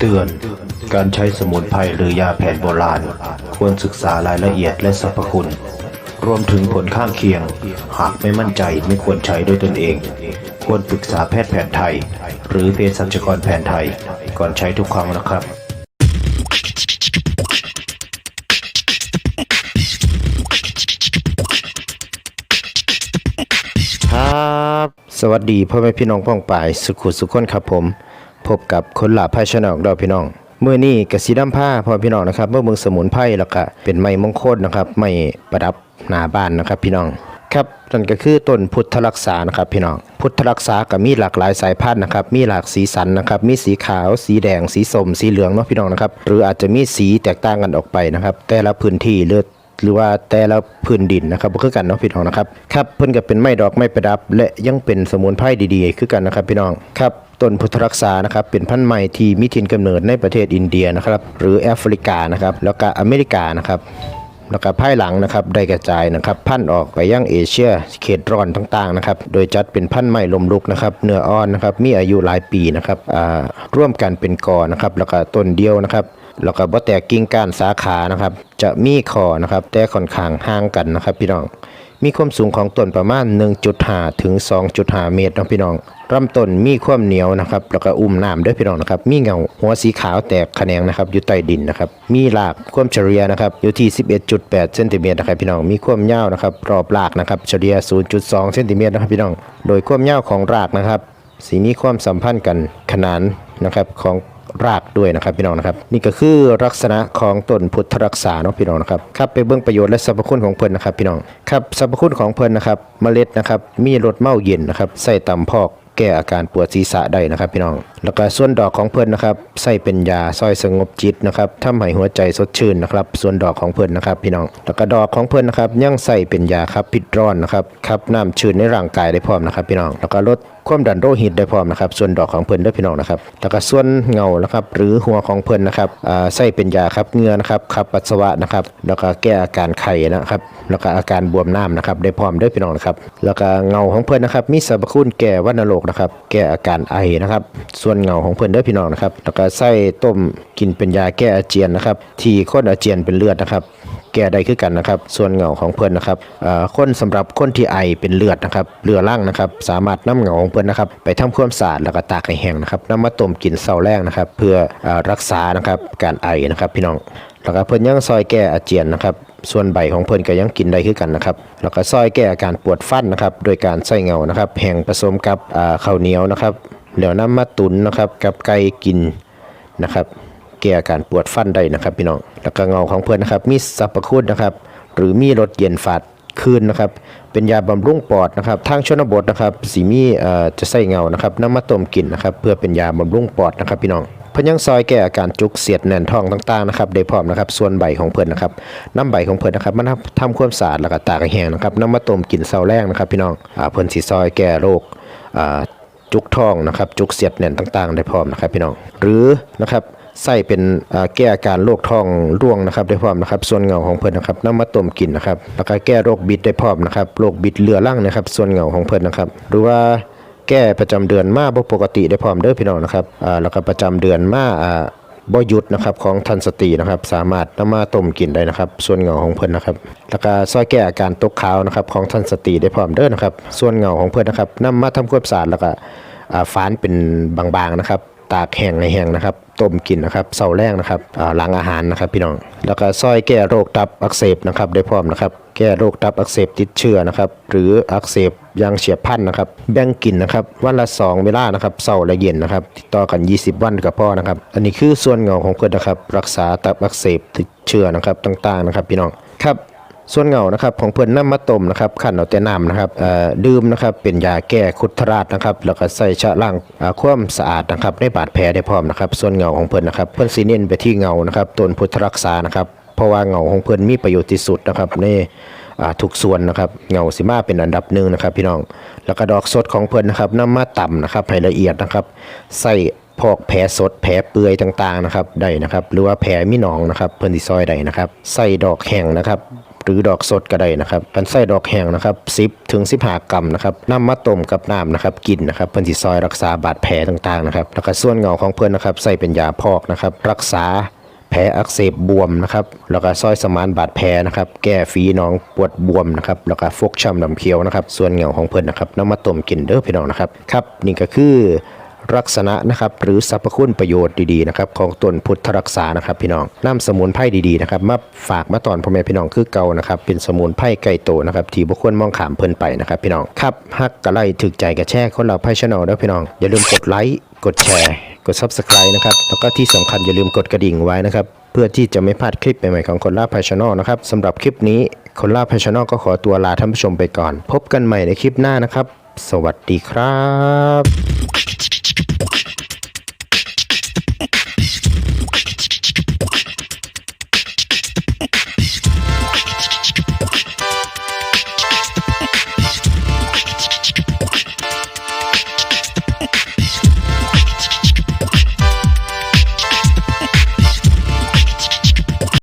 เตือน การใช้สมุนไพรหรือยาแผนโบราณ ควรศึกษารายละเอียดและสรรพคุณ รวมถึงผลข้างเคียง หากไม่มั่นใจไม่ควรใช้ด้วยตนเอง ควรปรึกษาแพทย์แผนไทย หรือเภสัชกรแผนไทย ก่อนใช้ทุกครั้งนะครับครับ สวัสดีพ่อแม่พี่น้องพ้องปาย สุขุสุขคนครับผม พบกับคนหลาภายชนองเราพี่น้องเมื่อนี้กสีดำผ้าพ่อพี่น้องนะครับเมื่อเมืองสมุนไพรแล้วก็เป็นไม้มงคลนะครับไม้ประดับหน้าบ้านนะครับพี่น้องครับนั่นก็คือต้นพุทธรักษานะครับพี่น้องพุทธรักษาก็มีหลากหลายสายพันธุ์นะครับมีหลากสีสันนะครับมีสีขาว สีแดง สีส้มสีเหลืองเนาะพี่น้องนะครับหรืออาจจะมีสีแตกต่างกันออกไปนะครับ แต่ละพื้นที่เลือดหรือว่าแต่ละพื้นดินนะครับบ่คือกันเนาะพี่น้องนะครับครับเพิ่นก็เป็นไม้ดอกไม้ประดับ และยังเป็นสมุนไพรดีๆ คือกันนะครับพี่น้องครับ ต้นพุทธรักษานะครับเป็นพันธุ์ไม้ที่มีถิ่นกำเนิดในประเทศอินเดียนะครับหรือแอฟริกานะครับแล้วก็อเมริกานะครับแล้วก็ภายหลังนะครับได้กระจายนะครับพันธุ์ออกไปยังเอเชียเขตร้อนต่างๆนะครับโดยจัดเป็นพันธุ์ไม้ลมลุกนะครับเนื้ออ่อนนะครับมีอายุหลายปีนะครับร่วมกันเป็นกอนะครับแล้วก็ต้นเดียวนะครับแล้วก็บ่แตกกิ่งก้านสาขานะครับจะมีคอนะครับแต่ค่อนข้างห่างกันนะครับพี่น้อง มีความสูงของต้นประมาณ 1.5 ถึง 2.5 เมตรนะพี่น้องลำต้นมีความเหนียวนะครับแล้วก็อุ้มน้ำด้วยพี่น้องนะครับ มีเงาหัวสีขาวแตกแขนงนะครับอยู่ใต้ดินนะครับ มีรากความเฉลี่ยนะครับอยู่ที่ 11.8 เซนติเมตรนะครับพี่น้อง มีความยาวนะครับรอบรากนะครับเฉลี่ย 0.2 เซนติเมตรนะครับพี่น้อง โดยความยาวของรากนะครับสีมีความสัมพันธ์กันขนานนะครับของ รากด้วยนะครับพี่น้องนะครับ นี่ก็คือลักษณะของต้นพุทธรักษาเนาะพี่น้องนะครับครับไปเบื้องประโยชน์และสรรพคุณของเพิ่นนะครับพี่น้องครับสรรพคุณของเพิ่นนะครับเมล็ดนะครับมีรสเมาเย็นนะครับใส่ตำพอกแก้อาการปวดศีรษะได้นะครับพี่น้อง แล้วก็ส่วนดอกของเพิ่นนะครับใส่เป็นยาซอยสงบจิตนะครับทำให้หัวใจสดชื่นนะครับ ส่วนดอกของเพิ่นนะครับพี่น้อง แล้วก็ดอกของเพิ่นนะครับยังใส่เป็นยาครับพิษร้อนนะครับขับน้ำชื้นในร่างกายได้พร้อมนะครับพี่น้อง แล้วก็ลด ความดันโลหิตได้พร้อมนะครับส่วนดอกของเพิ่นด้วยพี่น้องนะครับแล้วก็ส่วนเงานะครับหรือหัวของเพิ่นนะครับใส่เป็นยาครับเงือนะครับขับปัสสาวะนะครับแล้วก็แก้อาการไข้นะครับแล้วก็อาการบวมน้ำนะครับได้พร้อมด้วยพี่น้องนะครับแล้วก็เงาของเพิ่นนะครับมีสรรพคุณแก้วัณโรคนะครับแก้อาการไอนะครับส่วนเงาของเพิ่นด้วยพี่น้องนะครับแล้วก็ใส่ต้มกินเป็นยาแก้อาเจียนนะครับที่คนอาเจียนเป็นเลือดนะครับแก้ได้คือกันนะครับ ส่วนเหงาของเพื่อนนะครับเอ่อคนสำหรับคนที่ไอเป็นเลือดนะครับเรือร่างนะครับ สามารถนำเหงาของเพื่อนนะครับไปทำความสะอาดแล้วก็ตากให้แห้งนะครับนำมาต้มกินเสาแรงนะครับ เพื่อรักษานะครับการไอนะครับพี่น้องแล้วก็เพิ่นยังซอยแก้อาเจียนนะครับ ส่วนใบของเพิ่นก็ยังกินได้คือกันนะครับ แล้วก็ซอยแก้อาการปวดฟันนะครับ โดยการใส่เงานะครับแห้งผสมกับอ่าข้าวเหนียวนะครับแล้วนำมาตุนนะครับกับไก่กินนะครับ แก้อาการปวดฟันได้นะครับพี่น้อง แล้วก็เงาของเพื่นนะครับมีสรรพคุณนะครับ หรือมีรสเย็นฝาด คืนนะครับ เป็นยาบำรุงปอดนะครับทางชนบทนะครับสีมีเอ่อจะใส่เงานะครับน้ำมาต้มกินนะครับ เพื่อเป็นยาบำรุงปอดนะครับพี่น้องเพิ่นยังซอยแก้อาการจุกเสียดแน่นท้องต่างๆนะครับได้พร้อมนะครับ ส่วนใบของเพิ่นนะครับน้ำใบของเพิ่นนะครับมันทำความสะอาดแล้วก็ตากแห้งนะครับน้ำมาต้มกินเสาแรงนะครับ พี่น้องเพิ่นสิซอยแก้โรคจุกท้องนะครับ จุกเสียดแน่นต่างๆ ได้พร้อมนะครับพี่น้อง หรือนะครับ ใส่เป็นแก้อาการโรคท้องร่วงนะครับได้พร้อมนะครับ ส่วนเงาของเพิ่นนะครับนำมาต้มกินนะครับแล้วก็แก้โรคบิดได้พร้อมนะครับโรคบิดเรือรั่งนะครับ ส่วนเงาของเพิ่นนะครับ หรือว่าแก้ประจำเดือนมาบ่ปกติได้พร้อมเด้อพี่น้องนะครับอ่าแล้วก็ประจำเดือนมาอ่าบ่หยุดนะครับของทันสตรีนะครับสามารถนำมาต้มกินได้นะครับ ส่วนเงาของเพิ่นนะครับ แล้วก็ซอยแก้อาการตกขาวนะครับของทันสตรีได้พร้อมเด้อนะครับ ส่วนเงาของเพิ่นนะครับนำมาทำความสะอาดแล้วก็อ่าฝานเป็นบางๆนะครับ ตากแห้งในแห้งนะครับ ต้มกินนะครับเสาแรงนะครับอ่าหลังอาหารนะครับพี่น้อง แล้วก็ซอยแก้โรคตับอักเสบนะครับได้พร้อมนะครับแก้โรคตับอักเสบติดเชื้อนะครับหรืออักเสบยังเฉียบพลันนะครับแบ่งกินนะครับวันละ 2 เวลานะครับเช้าและเย็นนะครับติดต่อกัน 20 วันกับพ่อนะครับ อันนี้คือส่วนเงาของเพื่อนนะครับรักษาตับอักเสบติดเชื้อนะครับต่างๆนะครับพี่น้องครับ ส่วนเงานะครับของเพื่อนน้ำมะต้มนะครับขันเอาแต่น้ำนะครับดื่มนะครับเป็นยาแก้คุดทราชนะครับแล้วก็ใส่ชะล่างอ่าความสะอาดนะครับในบาดแผลได้พร้อมนะครับ ส่วนเงาของเพื่อนนะครับ เพื่อนสีเน้นไปที่เงานะครับต้นพุทธรักษานะครับเพราะว่าเงาของเพื่อนมีประโยชน์ที่สุดนะครับในอ่ทุกส่วนนะครับเงาสิมาเป็นอันดับหนึ่งนะครับ พี่น้องแล้วก็ดอกสดของเพื่อนนะครับน้ำมาต่ำนะครับให้ละเอียดนะครับ ใส่พอกแผลสดแผลเปื่อยต่างๆนะครับได้นะครับ หรือว่าแผลมีหนองนะครับ เพื่อนที่ซอยได้นะครับ ใส่ดอกแห้งนะครับ หรือดอกสดก็ได้นะครับกันใส่ดอกแห้งนะครับ10ถึง15กรัมนะครับนำมาต้มกับน้ำนะครับกินนะครับเพิ่นสิซอยรักษาบาดแผลต่างๆนะครับแล้วก็ส่วนเงาของเพิ่อนนะครับใส่เป็นยาพอกนะครับรักษาแผลอักเสบบวมนะครับ แล้วก็ซอยสมานบาดแผลนะครับ แก้ฝีหนองปวดบวมนะครับ แล้วก็ฟกช้ำดำเขียวนะครับ ส่วนเหงาของเพิ่อนนะครับน้ำมาต้มกินเด้อพี่น้องนะครับ ครับ นี่ก็คือ ลักษณะนะครับหรือสรรพคุณประโยชน์ดีๆนะครับของต้นพุทธรักษานะครับพี่น้องนำสมุนไพรดีๆนะครับมาฝากมาตอนพ่อแม่พี่น้องคือเก่านะครับเป็นสมุนไพรไก่โตนะครับที่บุคคลมองขามเพลินไปนะครับพี่น้องครับฮักกระไลถึกใจกระแช่คนเราไพ่ชแนลเด้อพี่น้องอย่าลืมกดไลค์กดแชร์กด Subscribe นะครับแล้วก็ที่สำคัญอย่าลืมกดกระดิ่งไว้นะครับเพื่อที่จะไม่พลาดคลิปใหม่ๆของคนล่าพายชนอลนะครับสำหรับคลิปนี้คนล่าพายชนอลก็ขอตัวลาท่านผู้ชมไปก่อน พบกันใหม่ในคลิปหน้านะครับ สวัสดีครับ